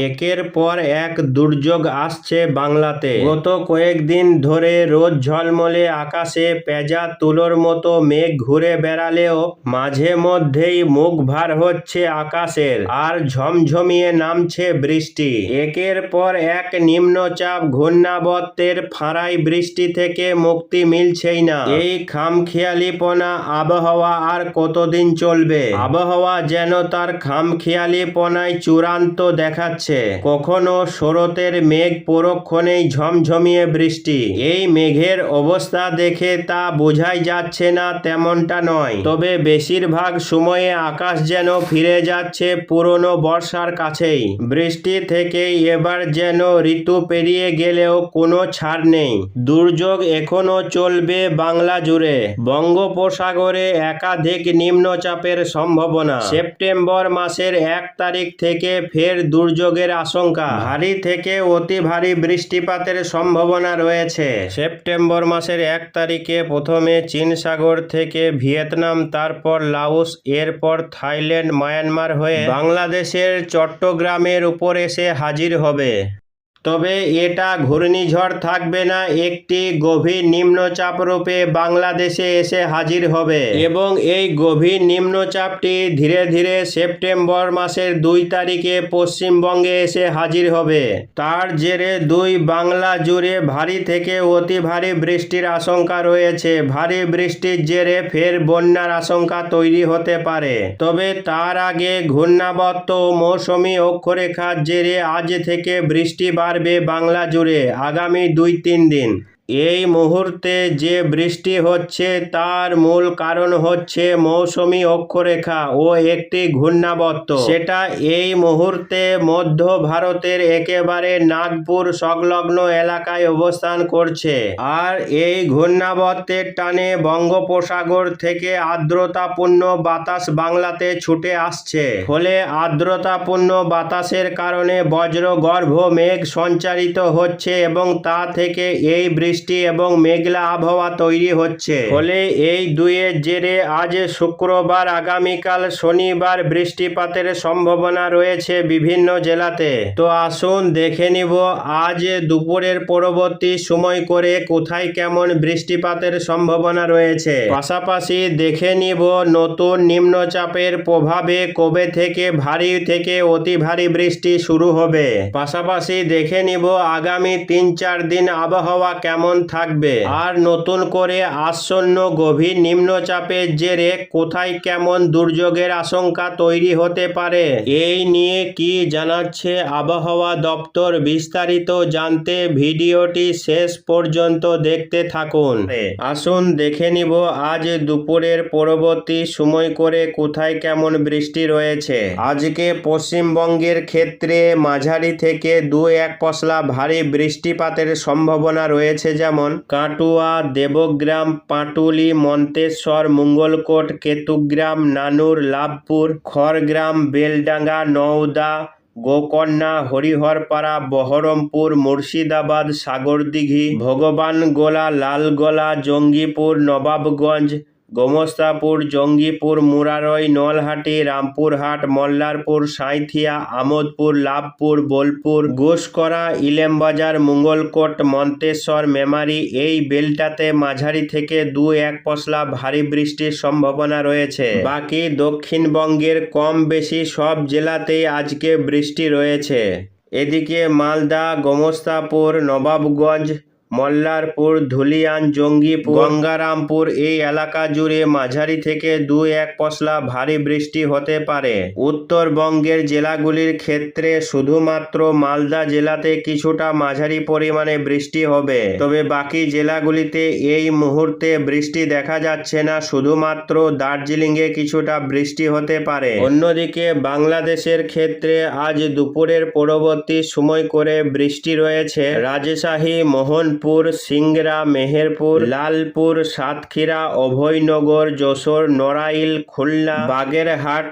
একের পর এক দুর্যোগ আসছে বাংলাতে। গত কয়েকদিন ধরে রোদ ঝলমলে আকাশে পেঁজা তুলোর মতো মেঘ ঘুরে বেড়ালেও মাঝে মধ্যেই মুখ ভার হচ্ছে আকাশের আর ঝমঝমিয়ে নামছে বৃষ্টি। একের পর এক নিম্নচাপ ঘূর্ণাবর্তের ফাঁড়াই বৃষ্টি থেকে মুক্তি মিলছেই না। এই খামখেয়ালিপনা আবহাওয়া আর কতদিন চলবে? আবহাওয়া যেন তার খামখেয়ালিপনায় চূড়ান্ত দেখাচ্ছে। কখনো শরতের মেঘ পরক্ষণেই ঝমঝমিয়ে বৃষ্টি। এই মেঘের অবস্থা দেখে তা বোঝাই যাচ্ছে না তেমনটা নয়। তবে বেশিরভাগ সময়ে আকাশ যেন ফিরে যাচ্ছে পুরনো বর্ষার কাছেই। বৃষ্টি থেকেই এবার যেন ঋতু পেরিয়ে গেলেও কোনো ছাড় নেই। দুর্যোগ এখনও চলবে বাংলা জুড়ে। বঙ্গোপসাগরে একাধিক নিম্নচাপের সম্ভাবনা। সেপ্টেম্বর মাসের এক তারিখ থেকে ফের দুর্যোগের আশঙ্কা। ভারী থেকে অতি ভারী বৃষ্টিপাতের সম্ভাবনা রয়েছে। সেপ্টেম্বর মাসের এক তারিখে প্রথমে চীন সাগর থেকে ভিয়েতনাম তারপর লাউস এরপর থাইল্যান্ড মায়ানমার হয়ে বাংলাদেশের চট্টগ্রামের উপর এসে হাজির হবে। তবে এটা ঘূর্ণিঝড় থাকবে না, একটি গভীর নিম্নচাপ রূপে বাংলাদেশে এসে হাজির হবে। এবং এই গভীর নিম্নচাপটি ধীরে ধীরে সেপ্টেম্বর মাসের দুই তারিখে পশ্চিমবঙ্গে এসে হাজির হবে। তার জেরে দুই বাংলা জুড়ে ভারী থেকে অতি ভারী বৃষ্টির আশঙ্কা রয়েছে। ভারী বৃষ্টির জেরে ফের বন্যার আশঙ্কা তৈরি হতে পারে। তবে তার আগে ঘূর্ণাবর্ত মৌসুমী অক্ষরেখার জেরে আজ থেকে বৃষ্টি বাড়বে বাংলা জুড়ে আগামী দুই তিন দিন। এই মুহূর্তে যে বৃষ্টি হচ্ছে তার মূল কারণ হচ্ছে মৌসুমী অক্ষরেখা ও একটি ঘূর্ণাবর্ত। সেটা এই মুহূর্তে মধ্য ভারতের একেবারে নাগপুর সংলগ্ন এলাকায় অবস্থান করছে। আর এই ঘূর্ণাবর্তের টানে বঙ্গোপসাগর থেকে আর্দ্রতাপূর্ণ বাতাস বাংলাতে ছুটে আসছে। ফলে আর্দ্রতাপূর্ণ বাতাসের কারণে বজ্রগর্ভ মেঘ সঞ্চারিত হচ্ছে এবং তা থেকে এই বৃষ্টি এবং মেঘলা আবহাওয়া তৈরি হচ্ছে। ফলে এই দুয়ের জেরে আজ শুক্রবার, আগামীকাল শনিবার বৃষ্টিপাতের সম্ভাবনা রয়েছে বিভিন্ন জেলাতে। তো আসুন দেখে নিব আজ দুপুরের পরবর্তী সময় করে কোথায় কেমন বৃষ্টিপাতের সম্ভাবনা রয়েছে। পাশাপাশি দেখে নিব নতুন নিম্নচাপের প্রভাবে কবে থেকে ভারী থেকে অতি ভারী বৃষ্টি শুরু হবে। পাশাপাশি দেখে নিব আগামী তিন চার দিন আবহাওয়া কেমন থাকবে। আর নতুন করে আসন্ন গভীর নিম্নচাপের জেরে কোথায় কেমন দুর্যোগের আশঙ্কা তৈরি হতে পারে? এই নিয়ে কি জানাচ্ছে আবহাওয়া দপ্তর বিস্তারিত জানতে ভিডিওটি শেষ পর্যন্ত দেখতে থাকুন। আসুন দেখে নিব আজ দুপুরের পরবর্তী সময় করে কোথায় কেমন বৃষ্টি রয়েছে। আজকে পশ্চিমবঙ্গের ক্ষেত্রে মাঝারি থেকে দু এক পশলা ভারী বৃষ্টিপাতের সম্ভাবনা রয়েছে যেমন কাটুয়া, দেবগ্রাম, পাটুলি, মন্তেশ্বর, মঙ্গলকোট, কেতুগ্রাম, নানুর, লাভপুর, খড়গ্রাম, বেলডাঙ্গা, নওদা গোকন্যা হরিহরপাড়া, বহরমপুর, মুর্শিদাবাদ, সাগরদিঘি, ভগবানগোলা, লালগোলা, জঙ্গিপুর, নবাবগঞ্জ গোমস্তাপুর, জঙ্গিপুর, মুরারই, নলহাটি, রামপুরহাট, মল্লারপুর, সাঁইথিয়া, আমোদপুর, লাভপুর, বোলপুর ঘোষকরা ইলেমবাজার, মঙ্গলকোট, মন্তেশ্বর, মেমারি এই বেলটাতে মাঝারি থেকে দু এক পশলা ভারী বৃষ্টির সম্ভাবনা রয়েছে। বাকি দক্ষিণবঙ্গের কম বেশি সব জেলাতেই আজকে বৃষ্টি রয়েছে। এদিকে মালদা, গোমস্তাপুর, নবাবগঞ্জ মল্লারপুর ধুলিয়ান জঙ্গিপুর গঙ্গারামপুর এই এলাকা জুড়ে মাঝারি থেকে দু এক পশলা ভারী বৃষ্টি হতে পারে। উত্তরবঙ্গের জেলাগুলির ক্ষেত্রে শুধুমাত্র মালদা জেলাতে কিছুটা মাঝারি পরিমাণে বৃষ্টি হবে। তবে বাকি জেলাগুলিতে এই মুহূর্তে বৃষ্টি দেখা যাচ্ছে না শুধুমাত্র দার্জিলিংয়ে কিছুটা বৃষ্টি হতে পারে। অন্যদিকে বাংলাদেশের ক্ষেত্রে আজ দুপুরের পরবর্তী সময় করে বৃষ্টি রয়েছে। রাজশাহী মোহনপুর সিংড়া মেহেরপুর লালপুর সাতক্ষীরা অভয়নগর যশোর নড়াইল খুলনা বাগেরহাট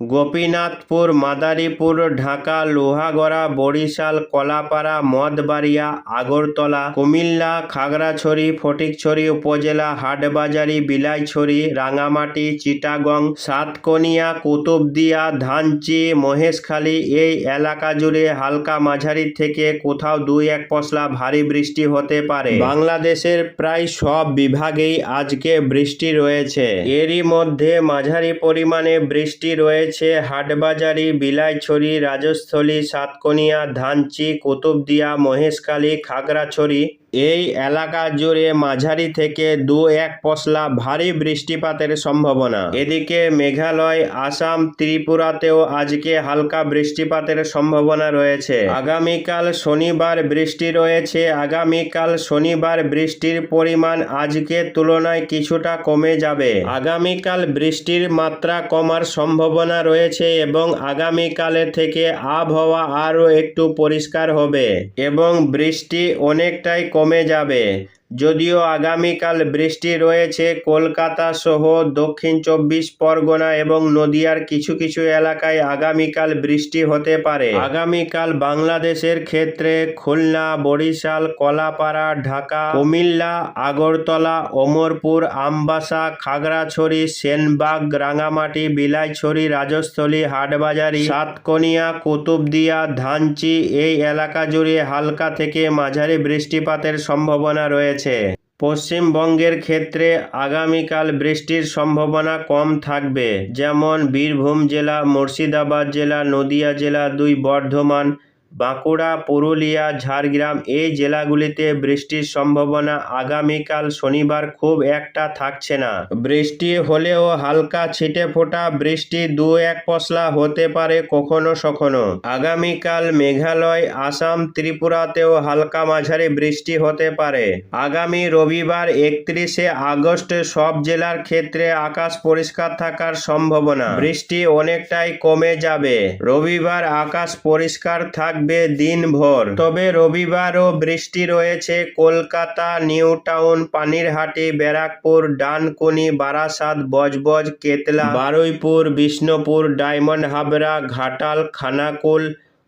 গোপীনাথপুর, মাদারীপুর, ঢাকা, লোহাগড়া, বরিশাল, কলাপাড়া, মদবাড়িয়া, আগরতলা, কুমিল্লা, খাগড়াছড়ি, ফটিকছড়ি উপজেলা, হাটবাজারি, বিলাইছড়ি, রাঙামাটি, চিটাগং, সাতকনিয়া, কুতুবদিয়া, ধানচি, মহেশখালী, এই এলাকা জুড়ে হালকা মাঝারি থেকে কোথাও দুই এক পশলা ভারী বৃষ্টি হতে পারে। বাংলাদেশের প্রায় সব বিভাগেই আজকে বৃষ্টি রয়েছে। এরই মধ্যে মাঝারি পরিমাণে বৃষ্টি রয়েছে। হাটবাজারি বিলাইছড়ি রাজস্থলী সাতকনিয়া ধানচি কুতুবদিয়া মহেশখালী খাগড়াছড়ি। এই এলাকা জুড়ে মাঝারি থেকে দু এক পশলা ভারী বৃষ্টিপাতের সম্ভাবনা। এদিকে মেঘালয়, আসাম, ত্রিপুরাতেও আজকে হালকা বৃষ্টিপাতের সম্ভাবনা রয়েছে। আগামীকাল শনিবার বৃষ্টি রয়েছে। আগামীকাল শনিবার বৃষ্টির পরিমাণ আজকের তুলনায় কিছুটা কমে যাবে। আগামীকাল বৃষ্টির মাত্রা কমার সম্ভাবনা রয়েছে এবং আগামীকালের থেকে আবহাওয়া আরও একটু পরিষ্কার হবে এবং বৃষ্টি অনেকটাই কমে যাবে। যদিও আগামীকাল বৃষ্টি রয়েছে, কলকাতা সহ দক্ষিণ চব্বিশ পরগনা এবং নদিয়ার কিছু কিছু এলাকায় আগামীকাল বৃষ্টি হতে পারে। আগামীকাল বাংলাদেশের ক্ষেত্রে খুলনা, বরিশাল, কলাপাড়া, ঢাকা, কুমিল্লা, আগরতলা, অমরপুর, আমবাসা, খাগড়াছড়ি, সেনবাগ, রাঙামাটি, বিলাইছড়ি, রাজস্থলী, হাটবাজারি, সাতকনিয়া, কুতুবদিয়া, ধানচি এই এলাকা জুড়ে হালকা থেকে মাঝারি বৃষ্টিপাতের সম্ভাবনা রয়েছে। পশ্চিমবঙ্গের ক্ষেত্রে আগামীকাল বৃষ্টির সম্ভাবনা কম থাকবে, যেমন বীরভূম জেলা, মুর্শিদাবাদ জেলা, নদিয়া জেলা, দুই বর্ধমান বাঁকুড়া, পুরুলিয়া, ঝাড়গ্রাম এই জেলাগুলিতে বৃষ্টির সম্ভাবনা আগামীকাল শনিবার খুব একটা থাকছে না। বৃষ্টি হলেও হালকা ছিটে ফোটা বৃষ্টি দু এক পশলা হতে পারে কখনো সখনো। আগামীকাল মেঘালয়, আসাম, ত্রিপুরাতেও হালকা মাঝারি বৃষ্টি হতে পারে। আগামী রবিবার একত্রিশে আগস্ট সব জেলার ক্ষেত্রে আকাশ পরিষ্কার থাকার সম্ভাবনা। বৃষ্টি অনেকটাই কমে যাবে। রবিবার আকাশ পরিষ্কার থাকবে দিনভর। তবে রবিবারও বৃষ্টি রয়েছে। Kolkata New Town Panihati, Barrackpore, Dankuni, Barasat, Budge Budge, Ketla, Baruipur, Bishnupur, Diamond Habra Ghatal, Khanakul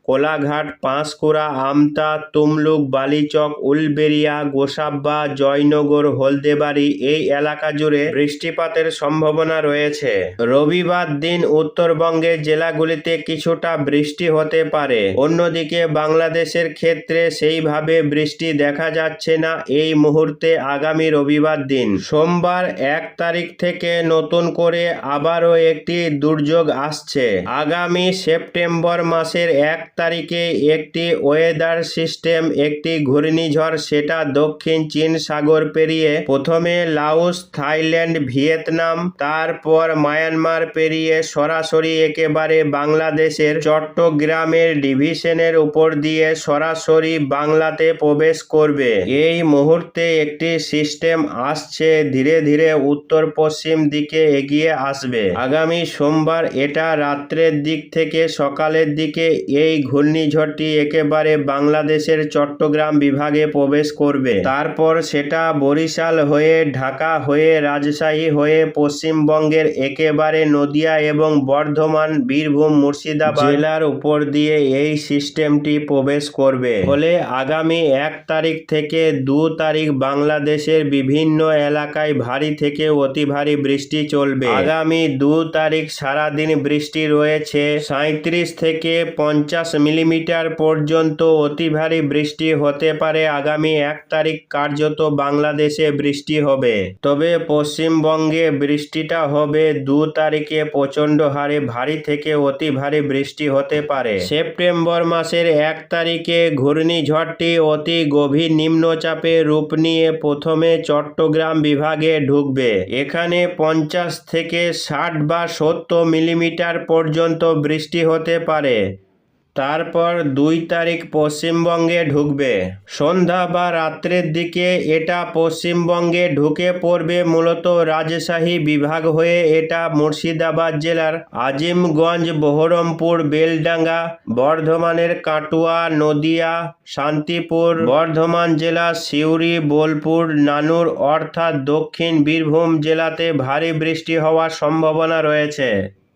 Kolaghat, Panskura, Amta, Tamluk, Balichak, Uluberia, Gosaba, Joynagar, Haldibari এই এলাকা জুড়ে বৃষ্টিপাতের সম্ভাবনা রয়েছে। রবিবার দিন উত্তরবঙ্গের জেলাগুলিতে কিছুটা বৃষ্টি হতে পারে। অন্যদিকে বাংলাদেশের ক্ষেত্রে সেইভাবে বৃষ্টি দেখা যাচ্ছে না এই মুহূর্তে আগামী রবিবার দিন। সোমবার এক তারিখ থেকে নতুন করে আবারও একটি দুর্যোগ আসছে। আগামী সেপ্টেম্বর মাসের এক তারিখে একটি ওয়েদার সিস্টেম, একটি ঘূর্ণিঝড়, সেটা দক্ষিণ চীন সাগর পেরিয়ে, প্রথমে লাওস, থাইল্যান্ড, ভিয়েতনাম, তারপর মায়ানমার পেরিয়ে সরাসরি একেবারে বাংলাদেশের চট্টগ্রামের ডিভিশনের উপর দিয়ে সরাসরি বাংলাতে প্রবেশ করবে। এই মুহূর্তে একটি সিস্টেম আসছে, ধীরে ধীরে উত্তর পশ্চিম দিকে এগিয়ে আসবে। আগামী সোমবার এটা রাত্রের দিক থেকে সকালের দিকে এই ঘূর্ণিঝড়টি একেবারে বাংলাদেশের চট্টগ্রাম বিভাগে প্রবেশ করবে। তারপর সেটা বরিশাল হয়ে ঢাকা হয়ে রাজশাহী হয়ে পশ্চিমবঙ্গের একেবারে নদিয়া এবং বর্ধমান, বীরভূম, মুর্শিদাবাদ জেলার উপর দিয়ে এই সিস্টেমটি প্রবেশ করবে। ফলে আগামী এক তারিখ থেকে দু তারিখ বাংলাদেশের বিভিন্ন এলাকায় ভারী থেকে অতি ভারী বৃষ্টি চলবে। আগামী দু তারিখ সারাদিন বৃষ্টি রয়েছে। সাঁত্রিশ থেকে পঞ্চাশ মিলিমিটার পর্যন্ত অতি ভারী বৃষ্টি হতে পারে আগামী এক তারিখ, কার্যত বাংলাদেশে বৃষ্টি হবে। তবে পশ্চিমবঙ্গে বৃষ্টিটা হবে দু তারিখে প্রচণ্ড হারে, ভারী থেকে অতি ভারী বৃষ্টি হতে পারে। সেপ্টেম্বর মাসের এক তারিখে ঘূর্ণিঝড়টি অতি গভীর নিম্নচাপে রূপ নিয়ে প্রথমে চট্টগ্রাম বিভাগে ঢুকবে। এখানে পঞ্চাশ থেকে ষাট বা সত্তর মিলিমিটার পর্যন্ত বৃষ্টি হতে পারে। তারপর দুই তারিখ পশ্চিমবঙ্গে ঢুকবে। সন্ধ্যা বা রাত্রের দিকে এটা পশ্চিমবঙ্গে ঢুকে পড়বে মূলত রাজশাহী বিভাগ হয়ে এটা মুর্শিদাবাদ জেলার আজিমগঞ্জ, বহরমপুর, বেলডাঙ্গা, বর্ধমানের কাটুয়া, নদিয়া, শান্তিপুর, বর্ধমান জেলা, সিউড়ি, বোলপুর, নানুর অর্থাৎ দক্ষিণ বীরভূম জেলাতে ভারী বৃষ্টি হওয়ার সম্ভাবনা রয়েছে।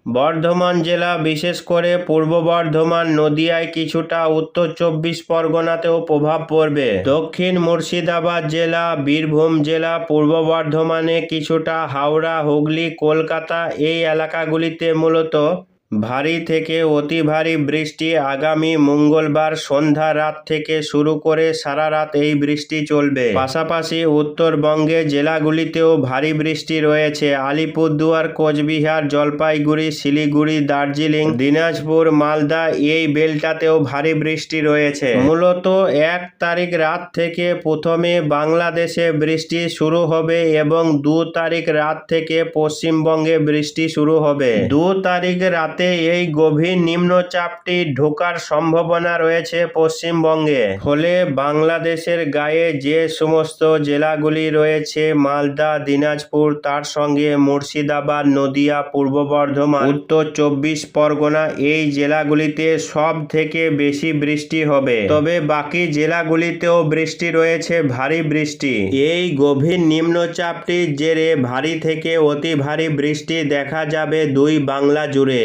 বর্ধমান জেলা, বিশেষ করে পূর্ব বর্ধমান নদিয়ায় কিছুটা উত্তর চব্বিশ পরগনাতেও প্রভাব পড়বে। দক্ষিণ মুর্শিদাবাদ জেলা, বীরভূম জেলা, পূর্ব বর্ধমানে কিছুটা হাওড়া, হুগলি, কলকাতা এই এলাকাগুলিতে মূলত ভারী থেকে অতি ভারী বৃষ্টি আগামী মঙ্গলবার সন্ধ্যা রাত থেকে শুরু করে সারা রাত এই বৃষ্টি চলবে। পাশাপাশি উত্তরবঙ্গে জেলাগুলিতেও ভারী বৃষ্টি রয়েছে। আলিপুরদুয়ার, কোচবিহার, জলপাইগুড়ি, শিলিগুড়ি, দার্জিলিং, দিনাজপুর, মালদা এই বেলটাতেও ভারী বৃষ্টি রয়েছে। মূলত এক তারিখ রাত থেকে প্রথমে বাংলাদেশে বৃষ্টি শুরু হবে এবং দু তারিখ রাত থেকে পশ্চিমবঙ্গে বৃষ্টি শুরু হবে। দু তারিখ রাতে এই গভীর নিম্নচাপটি ঢোকার সম্ভাবনা রয়েছে পশ্চিমবঙ্গে। ফলে বাংলাদেশের গায়ে যে সমস্ত জেলাগুলি রয়েছে, মালদা, দিনাজপুর, তার সঙ্গে মুর্শিদাবাদ, নদিয়া, পূর্ব বর্ধমান, উত্তর চব্বিশ পরগনা এই জেলাগুলিতে সব থেকে বেশি বৃষ্টি হবে। তবে বাকি জেলাগুলিতেও বৃষ্টি রয়েছে, ভারী বৃষ্টি। এই গভীর নিম্নচাপটির জেরে ভারী থেকে অতি ভারী বৃষ্টি দেখা যাবে দুই বাংলা জুড়ে।